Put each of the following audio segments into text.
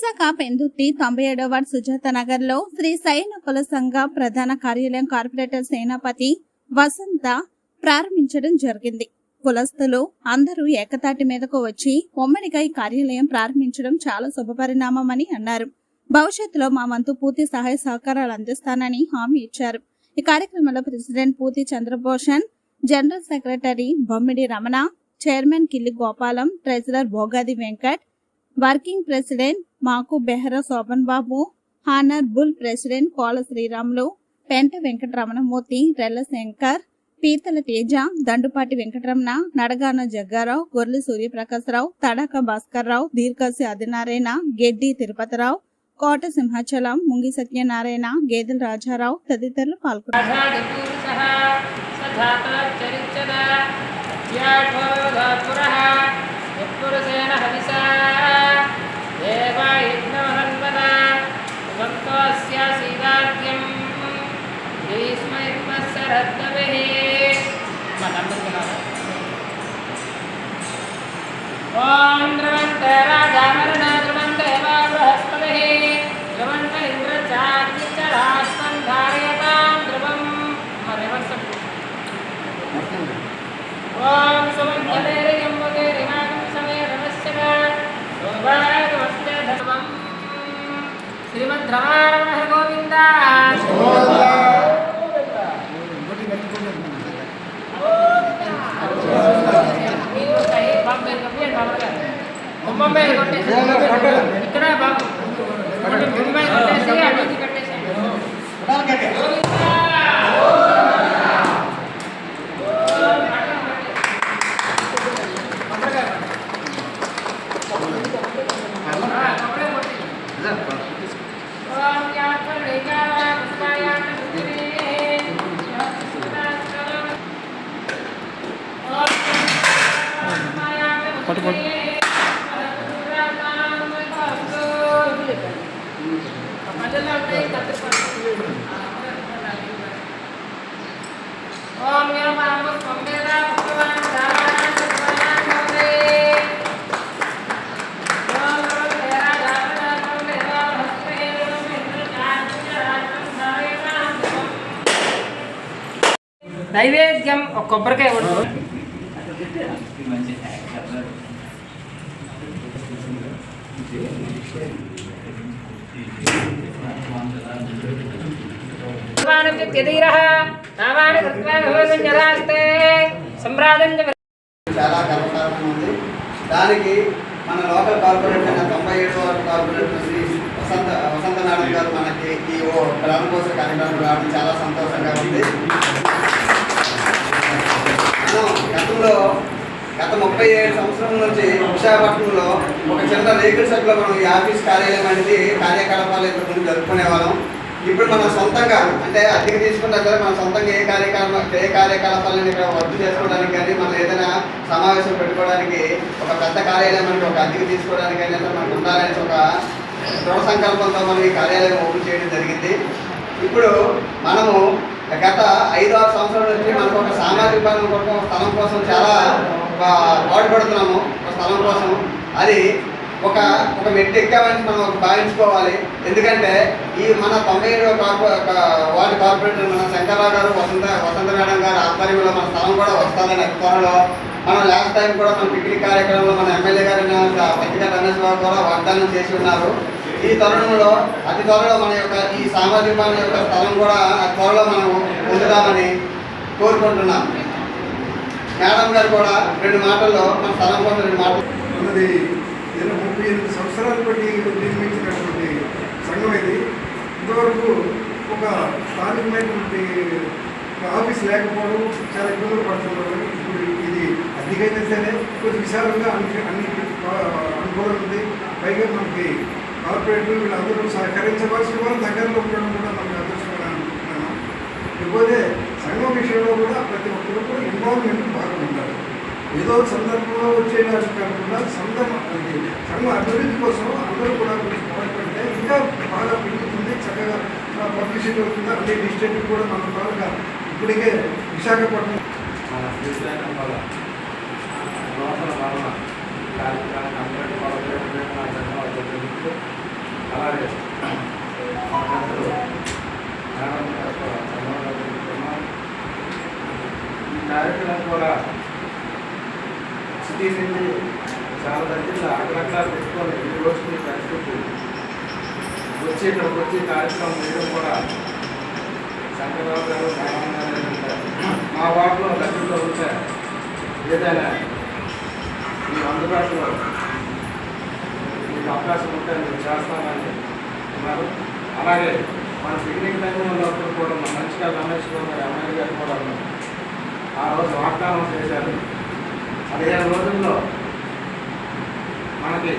విశాఖ పెందుర్తి తొంభై ఏడవ వార్డ్ సుజాత నగర్లో శ్రీ సైన్ కుల సంఘ ప్రధాన కార్యాలయం కార్పొరేటర్ సేనాపతి వసంత ప్రారంభించడం జరిగింది. కులస్తులు అందరూ ఏకతాటి మీదకు వచ్చి ఉమ్మడిగా ఈ కార్యాలయం ప్రారంభించడం చాలా శుభపరిణామమని అన్నారు. భవిష్యత్తులో మా వంతు పూర్తి సహాయ సహకారాలు అందిస్తానని హామీ ఇచ్చారు. ఈ కార్యక్రమంలో ప్రెసిడెంట్ పూర్తి Chandrabhushan general secretary Bommidi Ramana chairman Killi Gopalam treasurer Bhogadi Venkat working president మాకు బెహరా శోభన్ బాబు హానర్బుల్ ప్రెసిడెంట్ కోల శ్రీరాములు పెంట వెంకటరమణమూర్తి రెల్ల శంకర్ పీతల తేజ దండుపాటి వెంకటరమణ నడగాన జగ్గారావు గొర్రె సూర్యప్రకాశరావు తడాక భాస్కర్రావు దీర్ఘసి ఆదినారాయణ గెడ్డి తిరుపతిరావు కోట సింహాచలం ముంగి సత్యనారాయణ గేదెల రాజారావు తదితరులు పాల్గొన్నారు. ఆషాఢపురుషः సధాతచరిచ్చద వ్యాఠోధపురः యత్పురుషేణ హవిషా దేవాయజ్ఞమహన్వద సుగంతోస్యాసీదార్ఘ్యం బొంబాయి కొట్టేసి ఇక్కడ బాబు బొంబాయి కొట్టేసి అటు కట్టేసి పట్టు పట్టు ఓం యమామ స్వందేదా భగవాన్ దావాన్ భగవాన్ భవే ఓం రవేరా దావన భవేరా భస్మేన మిత్ర చార్య రాజం నైవేద్యం ఒక కొబ్బరికాయ కొట్టు యదీరः చాలా గర్వకారణం ఉంది. దానికి మన లోకల్ కార్పొరేట్ అయిన తొంభై ఏడు వార్డు కార్పొరేటర్ నుంచి వసంత వసంత నాడు గారు మనకి ఈ ఓ ప్రారంభోత్సవ కార్యక్రమం రావడం చాలా సంతోషంగా ఉంది. మనం గతంలో గత ముప్పై ఏడు సంవత్సరం నుంచి విశాఖపట్నంలో ఒక చిన్న రేకుల షెడ్లో మనం ఈ ఆఫీస్ కార్యాలయం అనేది కార్యకలాపాలు ఇంతకుముందు జరుపుకునే వాళ్ళం ఇప్పుడు మనం సొంతంగా అంటే అద్దెకి తీసుకున్నా సరే మన సొంతంగా ఏ కార్యక్రమ ఏ కార్యకలాపాలను ఇక్కడ వర్క్ చేసుకోవడానికి కానీ మనం ఏదైనా సమావేశం పెట్టుకోవడానికి ఒక పెద్ద కార్యాలయం మనకి ఒక అద్దెకి తీసుకోవడానికి కానీ మనకు ఉండాలని ఒక దృఢ సంకల్పంతో మనం ఈ కార్యాలయం ఓపెన్ చేయడం జరిగింది. ఇప్పుడు మనము గత ఐదు ఆరు సంవత్సరాల నుంచి మనకు ఒక సామాజిక భవనం కోసం ఒక స్థలం కోసం చాలా ఒక పాటుపడుతున్నాము ఒక స్థలం కోసం. అది ఒక ఒక మెట్టు ఎక్కామని మనం భావించుకోవాలి. ఎందుకంటే ఈ మన తొంభై ఏడవ వాటి వార్డు కార్పొరేటర్ మన శంకర్రావు గారు వసంత వసంత మేడం గారు ఆధ్వర్యంలో మన స్థలం కూడా వస్తుందని త్వరలో మనం లాస్ట్ టైం కూడా మన పిక్నిక్ కార్యక్రమంలో మన ఎమ్మెల్యే గారు పత్రికా రమేష్ బాబు కూడా వాగ్దానం చేసి ఉన్నారు. ఈ తరుణంలో అతి త్వరలో మన యొక్క ఈ సామాజిక యొక్క స్థలం కూడా అతి త్వరలో మనం పొందుదామని కోరుకుంటున్నాం. మేడం గారు కూడా రెండు మాటల్లో మన స్థలం కోసం రెండు మాటలు ఉన్నది ముప్పై ఎనిమిది సంవత్సరాలు బట్టి నిర్మించినటువంటి సంఘం ఇది ఇంతవరకు ఒక స్థానికమైనటువంటి ఆఫీస్ లేకపోవడం చాలా ఇబ్బందులు పడుతున్నారు. ఇప్పుడు ఇది అధికైనా సరే కొంచెం విశాలంగా అన్ని అన్ని అనుకూలం ఉంది. పైగా మనకి కార్పొరేట్లు వీళ్ళందరూ సహకరించవలసిన వాళ్ళు దగ్గరలో ఉండడం కూడా మనకు అదృష్టంగా అనుకుంటున్నాను ఇకపోతే సంఘం విషయంలో కూడా ప్రతి ఒక్కరు కూడా ఇన్వాల్వ్మెంట్ బాగా ఉండాలి. ఏదో సందర్భంలో వచ్చేలాగా కాకుండా సందర్భం అది సంఘం అభివృద్ధి కోసం అందరూ కూడా పబ్లిసిటీ అవుతుంది అదే డిస్ట్రిక్ట్ కూడా మనకు త్వరగా ఇప్పటికే విశాఖపట్నం మన శ్రీశైలం అలాగే ఈ కార్యక్రమం కూడా సిటీ నుండి చాలా దగ్గర అక్కడక్కడ పెట్టుకొని ఈ పరిస్థితి? వచ్చి ఇక్కడికి వచ్చి కార్యక్రమం చేయడం కూడా గారు మా వార్డులో దగ్గరలో ఉంటే ఏదైనా మీ అందుబాటులో మీకు అవకాశం ఉంటే మీరు చేస్తామని ఉన్నారు అలాగే మన పిక్నిక్ టైంలో ఉన్నప్పుడు కూడా మన మంచిగా రమేష్ గారు ఎమ్మెల్యే గారు కూడా ఆ రోజు వాగ్దానం చేశారు. పదిహేను రోజుల్లో మనకి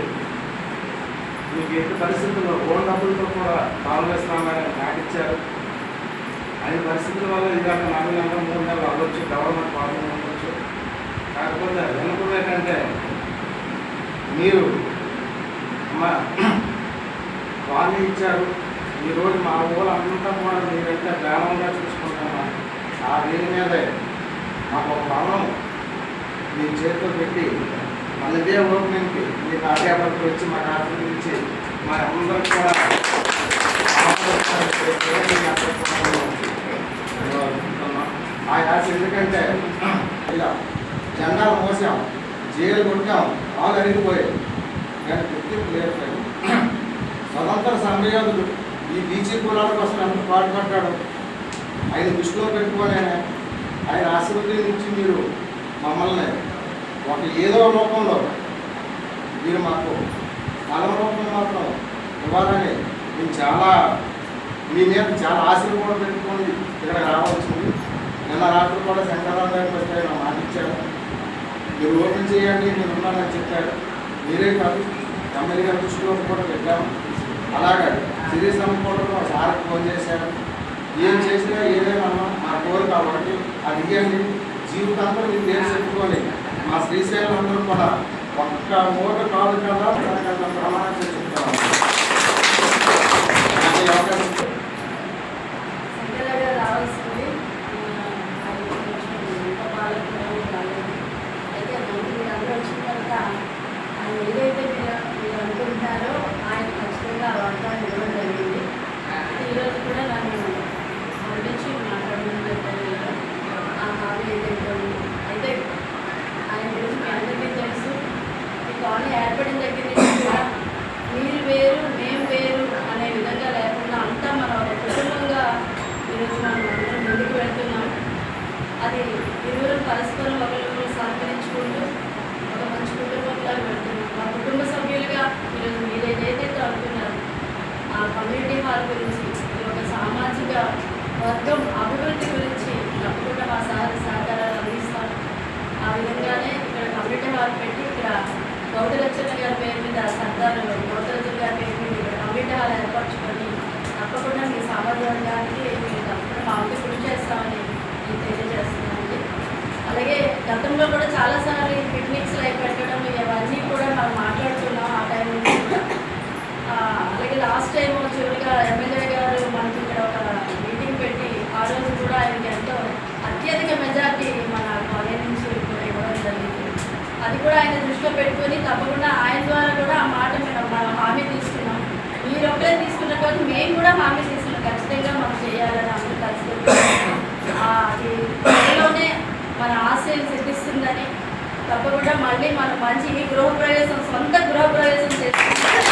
మీకు ఎట్టి పరిస్థితుల్లో ఓన్ డబ్బులతో కూడా పాల్గొస్తామని నాటిచ్చారు. అనే పరిస్థితుల వల్ల ఇదాక నాలుగు నెలలు మూడు నెలలు అవ్వచ్చు గవర్నమెంట్ ప్రాబ్లం అవ్వచ్చు కాకపోతే వెనుకలు ఏంటంటే మీరు మా వాళ్ళు ఇచ్చారు. ఈరోజు మా ఊళ్ళో అంతా కూడా మీరైతే గ్రామంగా చూసుకుంటున్నా ఆ దీని మీదే మాకు ఒక భవనం మీ చేతితో పెట్టి మళ్ళీ ఇదే ఓపెనింగ్కి మీ కార్యాలయాలకు వచ్చి మా కార్యాలయం ఇచ్చి మా అందరికి కూడా ఆ ఎందుకంటే ఇలా జెండాలు మోసాం జైలు కొట్టాం వాళ్ళు అరిగిపోయాయి. కానీ గుర్తింపు లేదు స్వతంత్ర సమయోధుడు ఈ బీసీ కులాల కోసం ఎంత పాటుపడ్డాడు ఆయన దృష్టిలో పెట్టుకొని ఆయన. ఆయన ఆశీర్వదించి మీరు మమ్మల్ని ఒక ఏదో రూపంలో మీరు మాకు స్థలం రూపం మాత్రం ఇవ్వాలని మేము చాలా మీ మీద చాలా ఆశలు కూడా పెట్టుకొని ఇక్కడ రావాల్సింది. నిన్న రాత్రి కూడా శంకరరావు గారికి వస్తే ఆయన మాట మీరు ఓపెన్ చేయండి నేను ఉన్నానని చెప్పారు మీరే కాదు ఎమ్మెల్యే గారి దృష్టిలో కూడా పెట్టాము అలాగే సిరీస్ కూడా సార్కి ఫోన్ చేశాడు. ఏం చేసినా ఏదైనా మా కోరు కాబట్టి అడిగండి ఇవ్వండి జీవితాంతం మీరు పేరు చెప్పుకొని మా శ్రీశైలం అందరూ కూడా ఒక్క మూట కాదు కదా తనకన్నా ప్రమాణం చేసి చెప్తాము నాకు ఈ అవకాశం ఇచ్చారు. సంఖ్యలుగా రావాల్సింది అది కొంచెం ఇంకా పాలకులు రాలేదు అయితే మంత్రి మీరు అందరూ వచ్చిన తర్వాత ఆయన ఏదైతే మీరు మీరు అనుకుంటున్నారో ఆయన ఖచ్చితంగా ఆ వాగ్దానం ఇవ్వడం జరిగింది అయితే ఈరోజు కూడా నన్ను పంపించి మాట్లాడడం జరిగింది ఆ హామీ ఏదైతే ఉందో అయితే ఆయన గురించి మీ అందరికీ తెలుసు ఈ కాలనీ ఏర్పడిన దగ్గర నుంచి కూడా మీరు వేరు మేము వేరు అనే విధంగా లేకుండా అంతా మనం ఒక కుటుంబంగా ఈరోజు మనం అందరం ముందుకు వెళ్తున్నాం అది అందరూ పరస్పరం ఒకరికొకరు సహకరించుకుంటూ ఒక మంచి కుటుంబంలో పెడుతున్నాం. మా కుటుంబ సభ్యులుగా ఈరోజు మీరు ఏదైతే అనుకున్నారు ఆ కమ్యూనిటీ హాల్ గురించి ఈ ఒక సామాజిక వర్గం అభివృద్ధి గురించి తప్పకుండా మా సహాయ సహకారాలు అందిస్తాం. ఆ విధంగానే ఇక్కడ కమ్యూనిటీ హాల్ పెట్టి ఇక్కడ గౌడలచ్చన్న గారి పేరు మీద సర్దారు గౌడలచ్చన్న గారి పేరు మీద ఇక్కడ కమ్యూనిటీ హాల్ ఏర్పరచుకొని తప్పకుండా మీ సామర్థ్యానికి మీరు తప్పకుండా మా వంతు కృషి చేస్తామని నేను తెలియజేస్తున్నానండి అలాగే గతంలో కూడా చాలాసార్లు పిక్నిక్స్ లైక్ పెట్టడం ఇవన్నీ కూడా మనం మాట్లాడుతున్నాం ఆ టైం నుంచి అలాగే లాస్ట్ టైం చివరిగా ఎమ్మెల్యే గారు మనకి ఇక్కడ ఒక మీటింగ్ పెట్టి ఆ రోజు కూడా ఆయనకి ఎంతో అత్యధిక మెజార్టీ మన కాలేజ్ నుంచి కూడా ఇవ్వడం జరిగింది. అది కూడా ఆయన దృష్టిలో పెట్టుకొని తప్పకుండా ఆయన ద్వారా కూడా ఆ మాట మేము మనం హామీ తీసుకున్నాం. మీరు ఒకరే తీసుకున్న కాబట్టి మేము కూడా హామీ తీసుకున్నాం. ఖచ్చితంగా మనం చేయాలని అందరూ కలిసి అది త్వరలోనే మన ఆశయం సిద్ధిస్తుందని తప్పకుండా మళ్ళీ మనం మంచి ఈ గృహప్రవేశం సొంత గృహప్రవేశం చేసుకుంటాం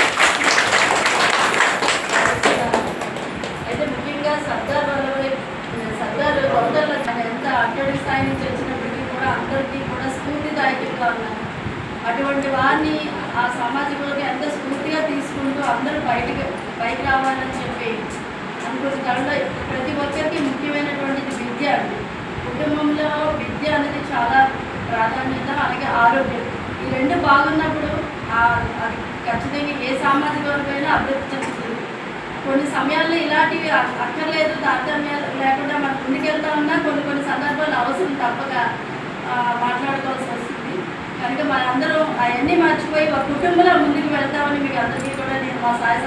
అయితే ముఖ్యంగా సర్దార్ వల్లభాయ్ సర్దార్ గౌతమ్ల ఎంత అట్టడి స్థాయి నుంచి వచ్చినప్పటికీ కూడా అందరికీ కూడా స్ఫూర్తిదాయకంగా ఉన్నారు. అటువంటి వారిని ఆ సమాజంలోకి ఎంత స్ఫూర్తిగా తీసుకుంటూ అందరూ బయటకు పైకి రావాలని చెప్పి అనుకుంటున్నారో ప్రతి ఒక్కరికి ముఖ్యమైనటువంటిది విద్య అండి. కుటుంబంలో విద్య అనేది చాలా ప్రాధాన్యత అలాగే ఆరోగ్యం. ఈ రెండు బాగున్నప్పుడు అది ఖచ్చితంగా ఏ సామాజిక వర్గమైనా అభివృద్ధి చెందుతుంది. కొన్ని సమయాల్లో ఇలాంటివి అక్కర్లేదు తారతమ్యాలు లేకుండా మనం ముందుకెళ్తా ఉన్నా కొన్ని కొన్ని సందర్భాలు అవసరం తప్పక మాట్లాడుకోవాల్సి వస్తుంది. కనుక మనందరూ అవన్నీ మర్చిపోయి ఒక కుటుంబంలో ముందుకు వెళ్తామని మీకు అందరికీ కూడా నేను మా సాయ